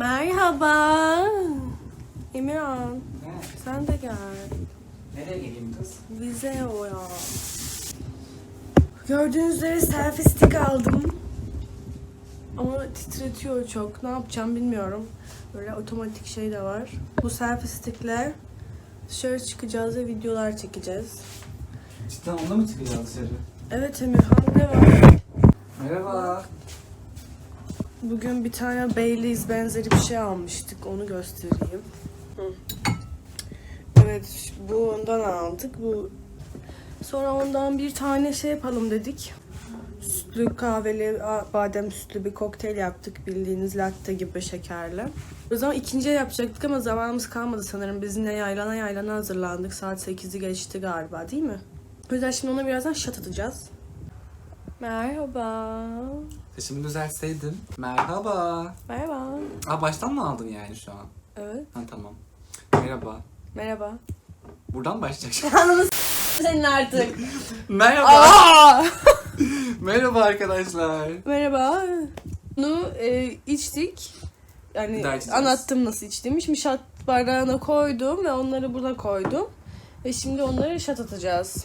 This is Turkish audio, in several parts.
Merhaba. Emirhan, Ne? sen de gel. Nereye geleyim kız? Bize o ya. Gördüğünüz üzere selfie stick aldım. Ama titretiyor çok. Ne yapacağım bilmiyorum. Böyle otomatik şey de var. Bu selfie stickle dışarı çıkacağız ve videolar çekeceğiz. Cidden onda mı çıkacağız dışarı? Evet Emirhan ne var? Merhaba. Bugün bir tane Baileys benzeri bir şey almıştık. Onu göstereyim. Hı. Evet, bu ondan aldık. Bu sonra ondan bir tane şey yapalım dedik. Sütlü kahveli, badem sütlü bir kokteyl yaptık. Bildiğiniz latte gibi şekerli. O zaman ikinciye yapacaktık ama zamanımız kalmadı sanırım. Biz yine yaylana yaylana hazırlandık. Saat 8'i geçti galiba değil mi? O yüzden şimdi ona birazdan şat atacağız. Merhaba. Saçımı düzeltseydim. Merhaba. Merhaba. Aa baştan mı aldın yani şu an? Evet. Ha tamam. Merhaba. Merhaba. Buradan başlayacak? Ananı senin artık. Merhaba. Aa! Merhaba arkadaşlar. Merhaba. Bunu e, içtik. Yani anlattım nasıl içtiğimi. Şimdi şat bardağına koydum ve onları buna koydum. Ve şimdi onları şat atacağız.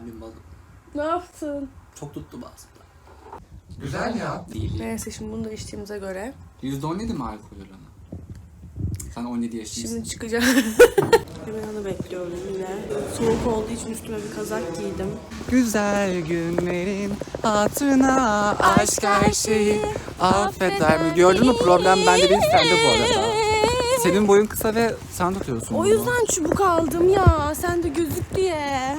Ben bir malım. Ne yaptın? Çok tuttu bazıları. Güzel ya. Değil. Neyse şimdi bunu da içtiğimize göre. %17 mi alkol oranı? Sen 17 yaşındasın. Şimdi çıkacağım. Emirhan'ı bekliyorum yine. Soğuk olduğu için üstüme bir kazak giydim. Güzel günlerin hatırına aşk her şeyi affeder mi? Gördün mü problem bende değil sende bu arada. Senin boyun kısa ve sen tutuyorsun O bunu. yüzden çubuk aldım ya. Sen de gözük diye.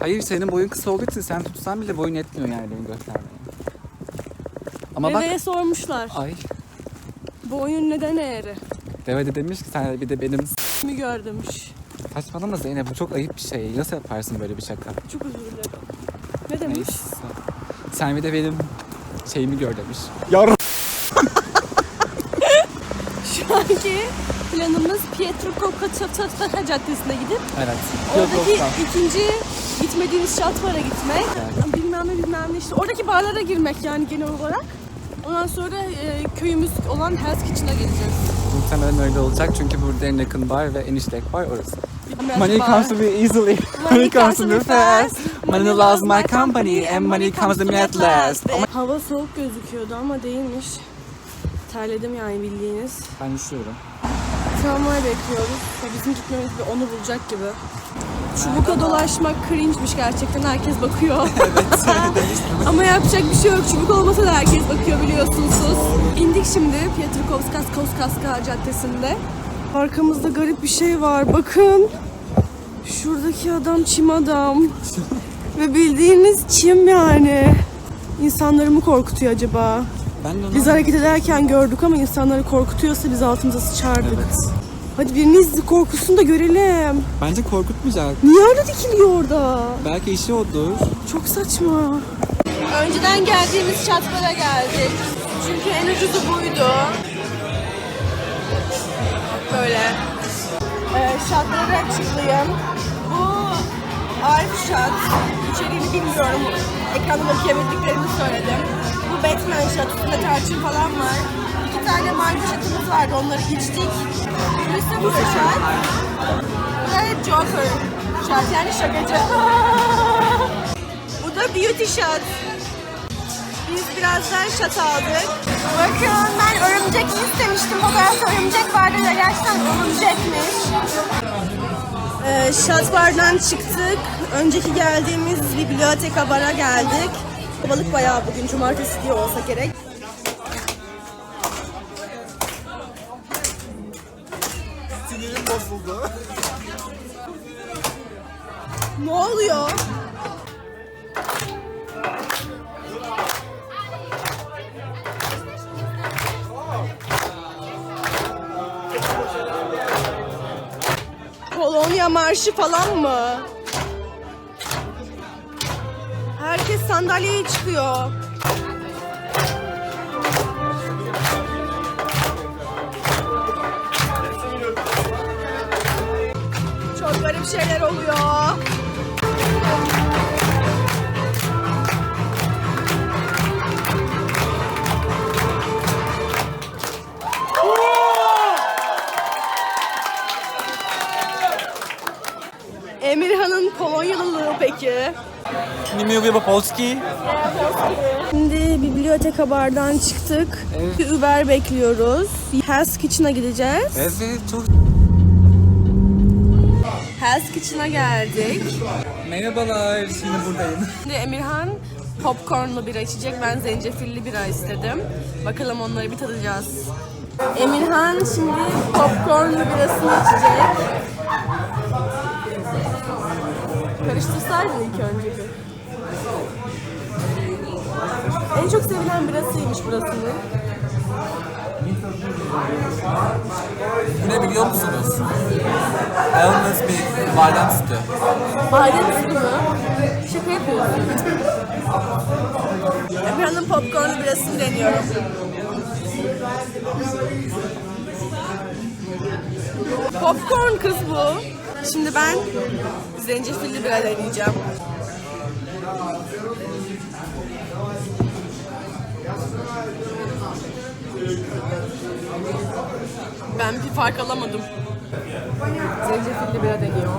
Hayır senin boyun kısa olduğu için sen tutsan bile boyun yetmiyor yani benim göstermeye. Ama bak Deveye sormuşlar. ay Boyun neden eğri? deve de demiş ki sen bir de benim Mi gör demiş. saçmalama Zeynep bu çok ayıp bir şey. Nasıl yaparsın böyle bir şaka? Çok özür dilerim. Ne demiş? Neyse. Sen bir de benim şeyimi gör demiş. Yar Şu anki planımız Pietro Cocca Caddesi'ne gidip Evet. oradaki ikinci gitmediğimiz şatbara gitmek. Bilmem ne bilmem ne işte oradaki barlara girmek yani genel olarak. Ondan sonra e, köyümüz olan Hell's Kitchen'a geleceğiz. Muhtemelen öyle olacak çünkü burada en yakın bar ve en işlek bar orası. Money bar. comes to me easily. Money comes to me fast. Money loves my company and money comes to me at last. Hava soğuk gözüküyordu ama değilmiş. Terledim yani bildiğiniz. ben üşüyorum. Tramvay bekliyoruz. Ya Bizim gitmemiz bir onu bulacak gibi. Çubukla dolaşmak cringe'miş gerçekten. Herkes bakıyor. Ama yapacak bir şey yok. Çubuk olmasa da herkes bakıyor biliyorsunuz. İndik şimdi Pietrkovskas Koskaska Caddesi'nde. Arkamızda garip bir şey var. Bakın. Şuradaki adam çim adam. Ve bildiğiniz çim yani. İnsanları mı korkutuyor acaba? Ben de onu... Biz hareket ederken gördük ama insanları korkutuyorsa biz altımıza sıçardık. Evet. Hadi biriniz korkusunu da görelim. Bence korkutmayacak. Niye öyle dikiliyor orada? Belki işi odur. Çok saçma. Önceden geldiğimiz şatlara geldik. Çünkü en ucuzu buydu. Böyle. Ee, şatları açıklayayım. Bu Arif şat. İçeriğini bilmiyorum. Ekranda okuyabildiklerimi söyledim. Bu Batman şat. Üstünde tarçın falan var. İki tane mango şatımız vardı. Onları içtik. Bu şat. Bu da Joker şat. Yani şakacı. Bu da beauty shot. Biz birazdan şat aldık. Bakın ben örümcek istemiştim. Fotoğrafta örümcek vardı da gerçekten örümcekmiş. Ee, şat bardan çıktık. Önceki geldiğimiz biblioteka bara geldik. Balık bayağı bugün cumartesi diye olsa gerek. Sinirim bozuldu. Ne oluyor? Kolonya marşı falan mı? Sandalyeye çıkıyor. Çok garip şeyler oluyor. Peki? Nie mówię po polski. Şimdi biblioteka bardan çıktık. Evet. Bir Uber bekliyoruz. Hell's Kitchen'a gideceğiz. Evet çok... Hell's Kitchen'a geldik. Merhabalar, şimdi buradayım. Şimdi Emirhan popcornlu bira içecek. Ben zencefilli bira istedim. Bakalım onları bir tadacağız. Emirhan şimdi popcornlu birasını içecek. Karıştırsaydın ilk önce bir. En çok sevilen birasıymış burasının. Bu ne biliyor musunuz? Yalnız bir badem sütü. Badem sütü mü? Şaka yapıyorsun. Emirhan'ın popcornlu birasını deniyorum. Popcorn kız bu. Şimdi ben zencefilli bira deneyeceğim. Ben bir fark alamadım. Zencefilli bira deniyor.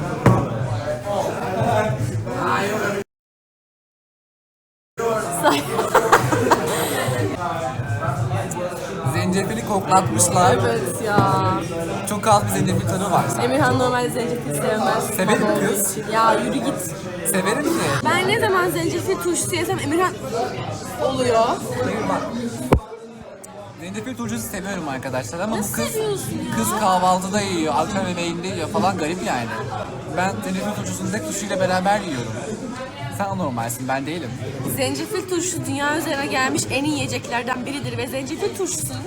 Zencefili koklatmışlar. evet ya. Çok az bir zencefil tadı var. Emirhan normalde zencefil sevmez. Severim Baba olduğu kız. için. Ya yürü git. Severim ki. Ben ne zaman zencefil turşusu yesem Emirhan oluyor. Hayır bak. Zencefil turşusu seviyorum arkadaşlar ama Nasıl bu kız seviyorsun ya? kız kahvaltıda yiyor, akşam yemeğinde yiyor falan garip yani. Ben zencefil turşusunu tek tuşuyla beraber yiyorum. Sen anormalsin, ben değilim. Zencefil turşusu dünya üzerine gelmiş en iyi yiyeceklerden biridir ve zencefil turşusunun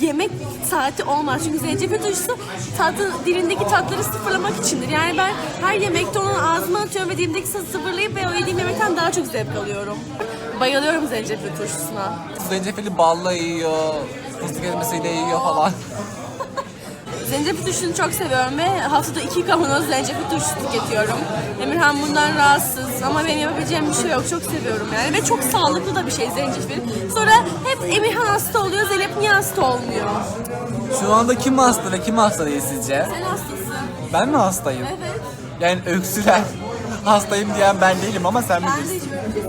yemek saati olmaz. Çünkü zencefil turşusu tadı, dilindeki tatları sıfırlamak içindir. Yani ben her yemekte onu ağzıma atıyorum ve dilimdeki tadı sıfırlayıp ve o yediğim yemekten daha çok zevk alıyorum. Bayılıyorum zencefil turşusuna. Zencefili balla yiyor, fıstık ezmesiyle yiyor falan. Zencefil turşusunu çok seviyorum ve haftada iki kavanoz zencefil turşusu tüketiyorum. Emirhan bundan rahatsız ama benim yapabileceğim bir şey yok. Çok seviyorum yani ve çok sağlıklı da bir şey zencefil. Sonra hep Emirhan hasta oluyor, Zeynep niye hasta olmuyor? Şu anda kim hasta ve kim hasta değil sizce? Sen hastasın. Ben mi hastayım? Evet. Yani öksüren hastayım diyen ben değilim ama sen Ben de bilirsin. hiç böyle bir şey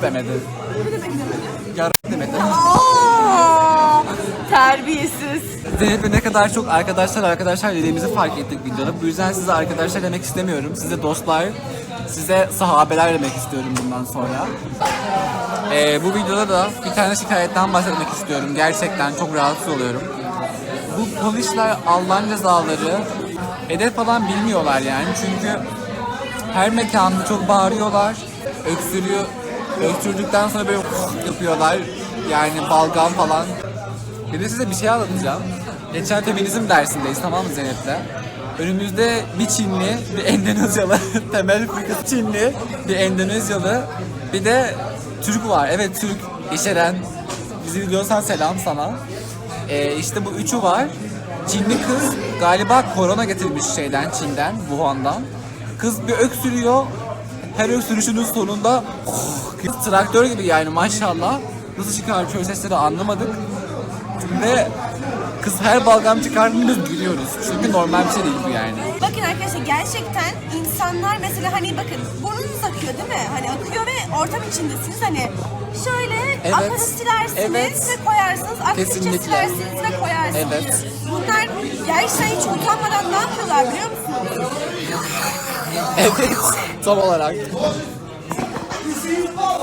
söylemedim. Ne demek demedim? Yar demedin. Aa, terbiyesiz. Zeynep'le ne kadar çok arkadaşlar arkadaşlar dediğimizi fark ettik videoda. Bu yüzden size arkadaşlar demek istemiyorum. Size dostlar, size sahabeler demek istiyorum bundan sonra. Ee, bu videoda da bir tane şikayetten bahsetmek istiyorum. Gerçekten çok rahatsız oluyorum. Bu polisler Allah'ın cezaları hedef falan bilmiyorlar yani. Çünkü her mekanda çok bağırıyorlar. Öksürüyor. Öksürdükten sonra böyle yapıyorlar. Yani balgam falan. Bir de size bir şey anlatacağım. Geçen feminizm dersindeyiz tamam mı Zeynep'le? Önümüzde bir Çinli, bir Endonezyalı, temel fıkıh Çinli, bir Endonezyalı, bir de Türk var. Evet Türk, İşeren. Bizi biliyorsan selam sana. Ee, işte bu üçü var. Çinli kız galiba korona getirmiş şeyden, Çin'den, Wuhan'dan. Kız bir öksürüyor. Her öksürüşünün sonunda kız traktör gibi yani maşallah. Nasıl çıkartıyor sesleri anlamadık. Ve kız her balgam çıkardığında gülüyoruz. Çünkü normal bir şey değil bu yani. Bakın arkadaşlar gerçekten insanlar mesela hani bakın burnunuz akıyor değil mi? Hani akıyor ve ortam içindesiniz hani şöyle Evet. akını silersiniz Evet. ve koyarsınız. Kesinlikle. silersiniz ve koyarsınız. Evet. Bunlar gerçekten hiç utanmadan ne yapıyorlar biliyor musunuz? Evet. Tam olarak.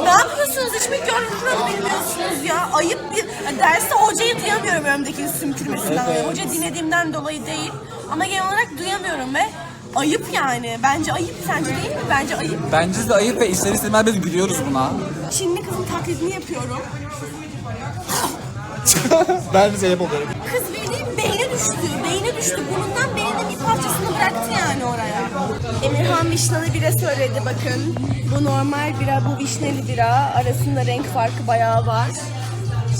Ne yapıyorsunuz? Hiç mi görüntüleri bilmiyorsunuz ya? Ayıp bir... Ya Derste hocayı duyamıyorum önümdekinin sümkürmesinden. Dolayı. Hoca dinlediğimden dolayı değil. Ama genel olarak duyamıyorum ve ayıp yani. Bence ayıp. Sence değil mi? Bence ayıp. Bence de ayıp ve ister istemez biz gülüyoruz buna. Çinli kızın taklidini yapıyorum. ben de Zeynep oluyorum. Kız bildiğin beyni düştü. Beyni düştü. Burnundan beyninin bir parçasını bıraktı yani oraya. Emirhan vişneli bira söyledi bakın. Bu normal bira, bu vişneli bira. Arasında renk farkı bayağı var.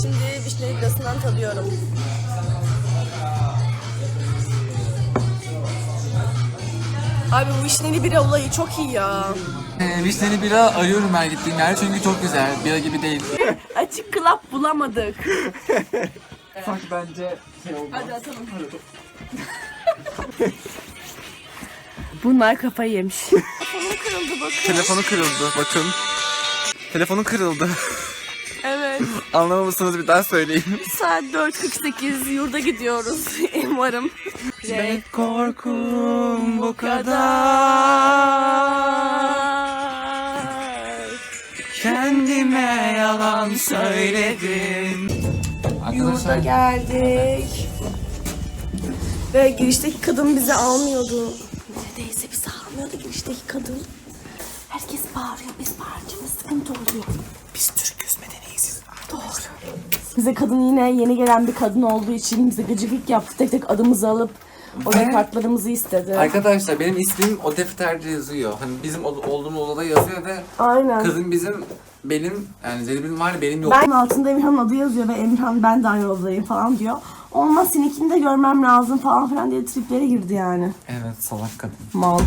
Şimdi vişneli birasından tadıyorum. Abi bu vişneli bira olayı çok iyi ya. Ee, vişneli bira arıyorum her gittiğim yer çünkü çok güzel. Bira gibi değil. Açık klap bulamadık. Sanki bence şey oldu. Hadi atalım. Bunlar kafayı yemiş. Telefonum kırıldı bakın. Telefonu kırıldı bakın. Telefonu kırıldı. Evet. Anlamamışsınız bir daha söyleyeyim. Saat 4.48 yurda gidiyoruz umarım. Ve korkum bu Kendime yalan söyledim. Yurda geldik. Ve girişteki kadın bizi almıyordu. Neredeyse bizi almıyordu girişteki kadın. Herkes bağırıyor. Biz bağırınca sıkıntı oluyor. Biz Türk'üz medeniyiz. Doğru. Bize kadın yine yeni gelen bir kadın olduğu için bize gıcıklık yaptı. Tek tek adımızı alıp oraya kartlarımızı istedi. Arkadaşlar benim ismim o defterde yazıyor. Hani bizim ol- olduğumuz odada yazıyor ve Aynen. kızım bizim benim yani Zeynep'in var benim yok. Ben altında Emirhan'ın adı yazıyor ve Emirhan ben de aynı odadayım falan diyor. Olmaz seninkini de görmem lazım falan filan diye triplere girdi yani. Evet salak kadın. Mal.